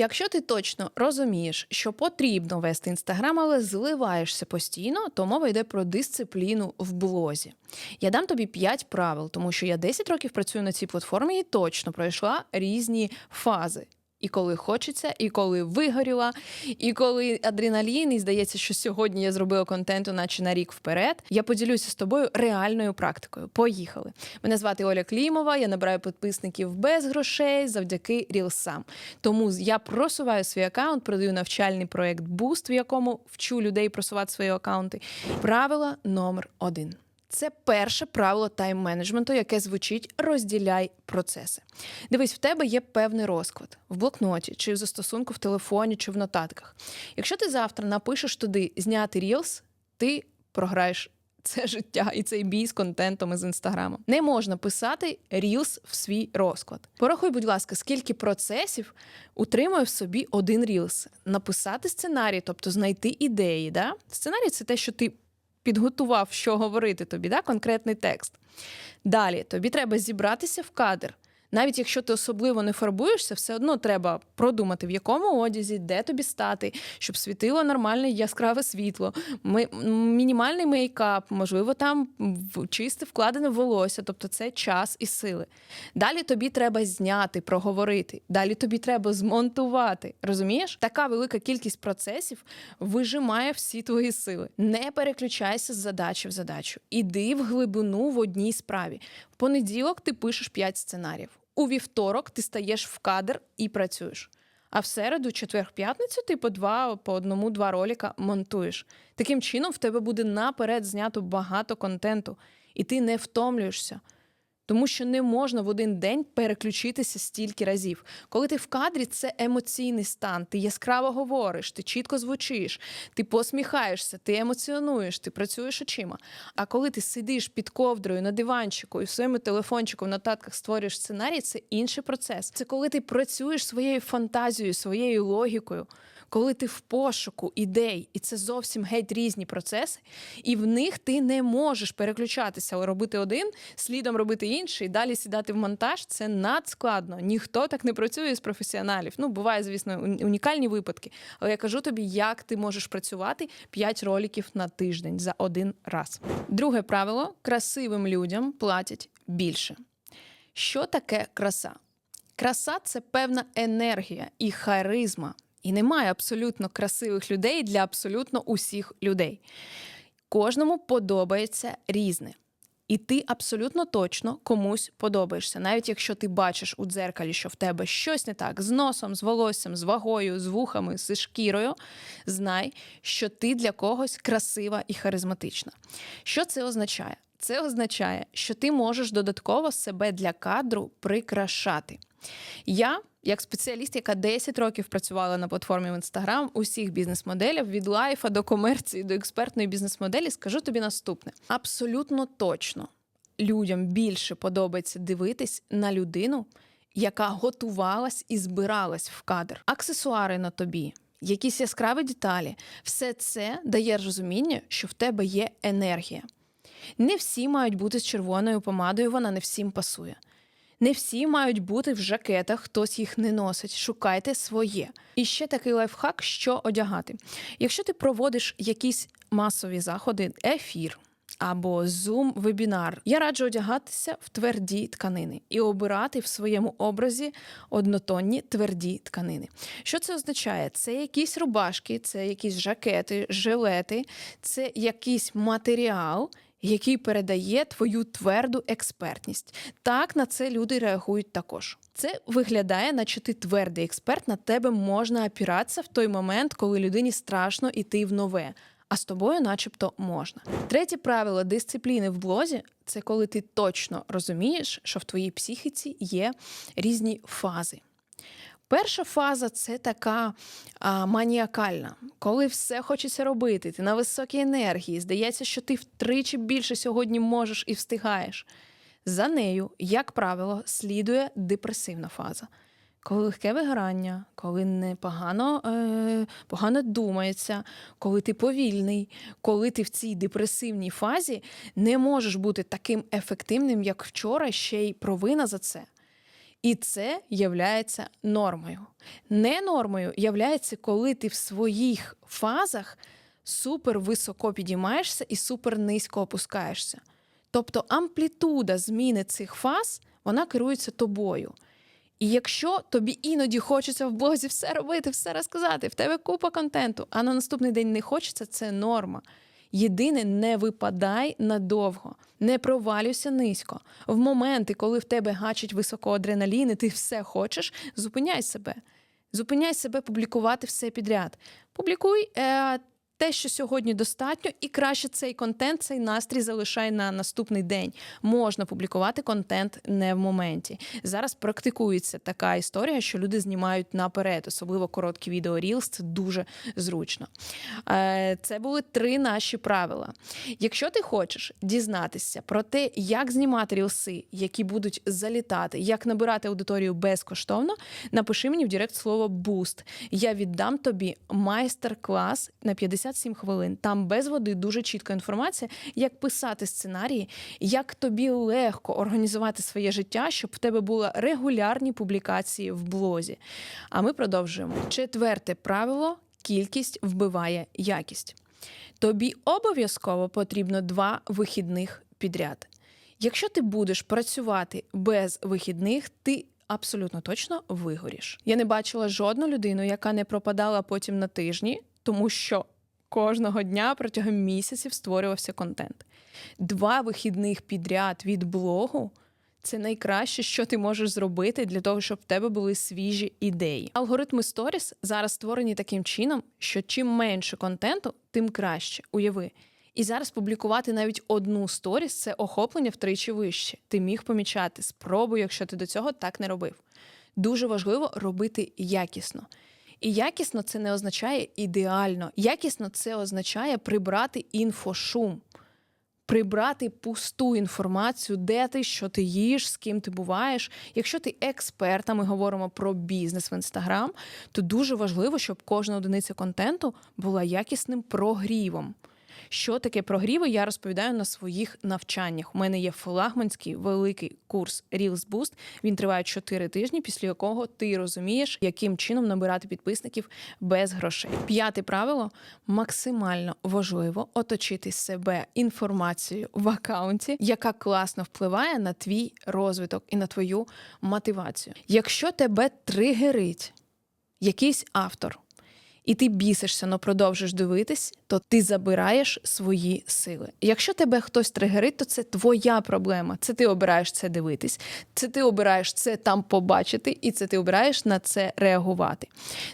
Якщо ти точно розумієш, що потрібно вести інстаграм, але зливаєшся постійно, то мова йде про дисципліну в блозі. Я дам тобі 5 правил, тому що я 10 років працюю на цій платформі і точно пройшла різні фази. І коли хочеться, і коли вигоріла, і коли адреналін, і здається, що сьогодні я зробила контенту, наче на рік вперед. Я поділюся з тобою реальною практикою. Поїхали. Мене звати Оля Клімова. Я набираю підписників без грошей завдяки рілсам. Тому я просуваю свій аккаунт, продаю навчальний проект Boost, в якому вчу людей просувати свої аккаунти. Правило номер один. Це перше правило тайм-менеджменту, яке звучить розділяй процеси. Дивись, в тебе є певний розклад в блокноті, чи в застосунку в телефоні, чи в нотатках. Якщо ти завтра напишеш туди зняти рілс, ти програєш це життя і цей бій з контентом із інстаграму. Не можна писати рілс в свій розклад. Порахуй, будь ласка, скільки процесів утримує в собі один рілс. Написати сценарій, тобто знайти ідеї. Да? Сценарій це те, що ти підготував, що говорити тобі, да? конкретний текст. Далі тобі треба зібратися в кадр. Навіть якщо ти особливо не фарбуєшся, все одно треба продумати, в якому одязі, де тобі стати, щоб світило нормальне яскраве світло, ми, мінімальний мейкап, можливо, там чисте вкладене волосся, тобто це час і сили. Далі тобі треба зняти, проговорити. Далі тобі треба змонтувати. Розумієш? Така велика кількість процесів вижимає всі твої сили. Не переключайся з задачі в задачу. Іди в глибину в одній справі. В понеділок ти пишеш 5 сценаріїв. У вівторок ти стаєш в кадр і працюєш. А в середу, четвер, п'ятницю ти по два, по одному, два роліка монтуєш. Таким чином, в тебе буде наперед знято багато контенту, і ти не втомлюєшся. Тому що не можна в один день переключитися стільки разів. Коли ти в кадрі, це емоційний стан. Ти яскраво говориш, ти чітко звучиш, ти посміхаєшся, ти емоціонуєш, ти працюєш очима. А коли ти сидиш під ковдрою на диванчику і в своєму телефончику в нотатках створюєш сценарій, це інший процес. Це коли ти працюєш своєю фантазією, своєю логікою. Коли ти в пошуку ідей, і це зовсім геть різні процеси, і в них ти не можеш переключатися, робити один, слідом робити інший, далі сідати в монтаж це надскладно. Ніхто так не працює з професіоналів. Ну, буває, звісно, унікальні випадки. Але я кажу тобі, як ти можеш працювати 5 роликів на тиждень за один раз. Друге правило: красивим людям платять більше. Що таке краса? Краса це певна енергія і харизма. І немає абсолютно красивих людей для абсолютно усіх людей. Кожному подобається різне. І ти абсолютно точно комусь подобаєшся, навіть якщо ти бачиш у дзеркалі, що в тебе щось не так з носом, з волоссям, з вагою, з вухами, зі шкірою, знай, що ти для когось красива і харизматична. Що це означає? Це означає, що ти можеш додатково себе для кадру прикрашати. Я, як спеціаліст, яка 10 років працювала на платформі в Instagram, усіх бізнес-моделів від лайфа до комерції до експертної бізнес-моделі, скажу тобі наступне: абсолютно точно людям більше подобається дивитись на людину, яка готувалась і збиралась в кадр. Аксесуари на тобі. Якісь яскраві деталі, все це дає розуміння, що в тебе є енергія. Не всі мають бути з червоною помадою, вона не всім пасує. Не всі мають бути в жакетах, хтось їх не носить. Шукайте своє. І ще такий лайфхак, що одягати. Якщо ти проводиш якісь масові заходи, ефір. Або зум-вебінар. Я раджу одягатися в тверді тканини і обирати в своєму образі однотонні тверді тканини. Що це означає? Це якісь рубашки, це якісь жакети, жилети, це якийсь матеріал, який передає твою тверду експертність. Так на це люди реагують також. Це виглядає, наче ти твердий експерт, на тебе можна опиратися в той момент, коли людині страшно йти в нове. А з тобою, начебто, можна. Третє правило дисципліни в блозі це коли ти точно розумієш, що в твоїй психіці є різні фази. Перша фаза це така а, маніакальна, коли все хочеться робити, ти на високій енергії, здається, що ти втричі більше сьогодні можеш і встигаєш. За нею, як правило, слідує депресивна фаза. Коли легке вигорання, коли непогано е, погано думається, коли ти повільний, коли ти в цій депресивній фазі не можеш бути таким ефективним, як вчора, ще й провина за це. І це являється нормою. Не нормою являється, коли ти в своїх фазах супер високо підіймаєшся і супер низько опускаєшся. Тобто амплітуда зміни цих фаз вона керується тобою. І якщо тобі іноді хочеться в блозі все робити, все розказати, в тебе купа контенту, а на наступний день не хочеться, це норма. Єдине, не випадай надовго, не провалюйся низько. В моменти, коли в тебе гачить високоадреналін і ти все хочеш, зупиняй себе. Зупиняй себе публікувати все підряд. Публікуй е, те, що сьогодні достатньо, і краще цей контент, цей настрій залишай на наступний день. Можна публікувати контент не в моменті. Зараз практикується така історія, що люди знімають наперед, особливо короткі відео Reels, це дуже зручно. Е, Це були три наші правила. Якщо ти хочеш дізнатися про те, як знімати рілси, які будуть залітати, як набирати аудиторію безкоштовно, напиши мені в Директ слово Boost. Я віддам тобі майстер-клас на 57 хвилин. Там без води дуже чітка інформація, як писати сценарії, як тобі легко організувати своє життя, щоб в тебе були регулярні публікації в блозі. А ми продовжуємо. Четверте правило: кількість вбиває якість. Тобі обов'язково потрібно два вихідних підряд. Якщо ти будеш працювати без вихідних, ти абсолютно точно вигоріш. Я не бачила жодну людину, яка не пропадала потім на тижні, тому що кожного дня протягом місяців створювався контент. Два вихідних підряд від блогу. Це найкраще, що ти можеш зробити для того, щоб в тебе були свіжі ідеї. Алгоритми сторіс зараз створені таким чином, що чим менше контенту, тим краще. Уяви. І зараз публікувати навіть одну сторіс це охоплення втричі вище. Ти міг помічати. Спробуй, якщо ти до цього так не робив. Дуже важливо робити якісно. І якісно це не означає ідеально. Якісно це означає прибрати інфошум прибрати пусту інформацію, де ти, що ти їш, з ким ти буваєш. Якщо ти експерт, а ми говоримо про бізнес в інстаграм, то дуже важливо, щоб кожна одиниця контенту була якісним прогрівом. Що таке прогріви, я розповідаю на своїх навчаннях. У мене є флагманський великий курс Reels Boost. Він триває 4 тижні, після якого ти розумієш, яким чином набирати підписників без грошей. П'яте правило максимально важливо оточити себе інформацією в акаунті, яка класно впливає на твій розвиток і на твою мотивацію. Якщо тебе тригерить якийсь автор і ти бісишся, но продовжиш дивитись, то ти забираєш свої сили. Якщо тебе хтось тригерить, то це твоя проблема. Це ти обираєш це дивитись, це ти обираєш це там побачити, і це ти обираєш на це реагувати.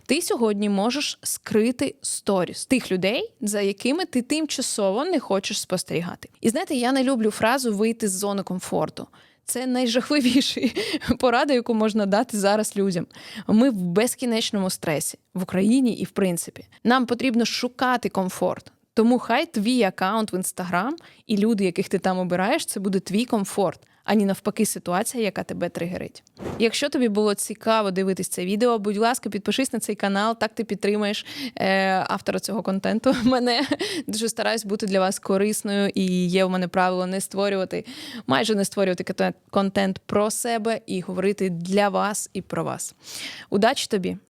Ти сьогодні можеш скрити сторіс тих людей, за якими ти тимчасово не хочеш спостерігати. І знаєте, я не люблю фразу вийти з зони комфорту. Це найжахливіша порада, яку можна дати зараз людям. Ми в безкінечному стресі в Україні і в принципі. Нам потрібно шукати комфорт. Тому хай твій аккаунт в інстаграм і люди, яких ти там обираєш, це буде твій комфорт, ані навпаки, ситуація, яка тебе тригерить. Якщо тобі було цікаво дивитись це відео, будь ласка, підпишись на цей канал, так ти підтримаєш е, автора цього контенту. Мене дуже стараюсь бути для вас корисною, і є у мене правило не створювати, майже не створювати контент про себе і говорити для вас і про вас. Удачі тобі!